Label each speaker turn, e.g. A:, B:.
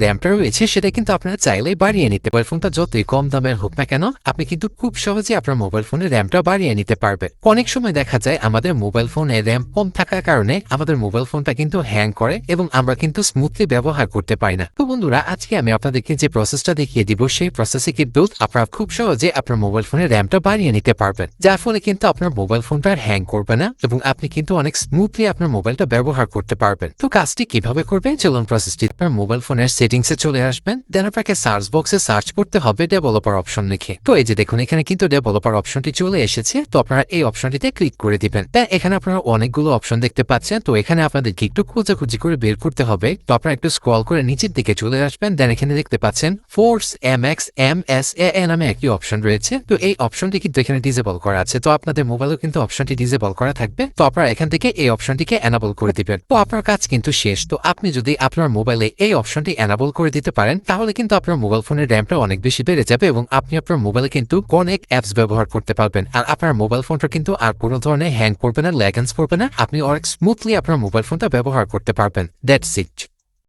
A: র্যামটা রয়েছে, সেটা কিন্তু আপনারা চাইলেই বাড়িয়ে নিতে মোবাইল ফোনটা যতই কম দামের হোক না কেন, আপনি কিন্তু খুব সহজে আপনার মোবাইল ফোনের র্যামটা বাড়িয়ে নিতে পারবে অনেক সময় দেখা যায়, আমাদের মোবাইল ফোনে র্যাম কম থাকার কারণে আমাদের মোবাইল ফোনটা কিন্তু হ্যাং করে এবং আমরা কিন্তু স্মুথলি ব্যবহার করতে পারি না। তো বন্ধুরা, আজকে আমি আপনাদেরকে যে প্রসেসটা দেখিয়ে দিব, সেই প্রসেসে কিন্তু আপনারা খুব সহজে আপনার মোবাইল ফোনের র্যামটা বাড়িয়ে নিতে পারবেন। যার ফলে কিন্তু আপনার মোবাইল ফোনটা হ্যাং করবে না এবং আপনি কিন্তু অনেক স্মুথলি আপনার মোবাইলটা ব্যবহার করতে পারবেন। তো কাজটি কীভাবে করবেন? চলুন প্রসেসটি আপনার মোবাইল ফোনের সেটিংসে চলে আসবেন, দেন আপনাকে সার্চ বক্সে সার্চ করতে হবে ডেভেলপার অপশন লিখে। তো এই যে দেখুন, এখানে কিন্তু ডেভেলপার অপশনটি চলে এসেছে, তো আপনারা এই অপশনটিতে ক্লিক করে দিবেন। দেন এখানে আপনারা অনেকগুলো অপশন দেখতে পাচ্ছেন, তো এখানে আপনাদেরকে একটু খোঁজাখুঁজি করে বের করতে হবে। তো আপনারা একটু স্ক্রল করে নিচের দিকে চলে আসবেন, দেন এখানে দেখতে পাচ্ছেন force M X M S A নামে একটি অপশন রয়েছে। তো এই অপশনটি কিন্তু এখানে ডিজেবল করা আছে, তো আপনাদের মোবাইলেও কিন্তু অপশনটি ডিজেবল করা থাকবে। তো আপনারা এখান থেকে এই অপশনটিকে এনাবল করে দিবেন। তো আপনার কাজ কিন্তু শেষ, তো আপনি যদি আপনার মোবাইলে এই অপশনটি এনাবল করে দিতে পারেন, তাহলে কিন্তু আপনার মোবাইল ফোনের র্যামটা অনেক বেশি বেড়ে যাবে এবং আপনি আপনার মোবাইলে কিন্তু অনেক অ্যাপস ব্যবহার করতে পারবেন। আর আপনার মোবাইল ফোনটা কিন্তু আর কোনো ধরনের হ্যাং করবে না ল্যাগেন্স করবে না, আপনি অনেক স্মুথলি আপনার মোবাইল ফোনটা ব্যবহার করতে পারবেন। That's it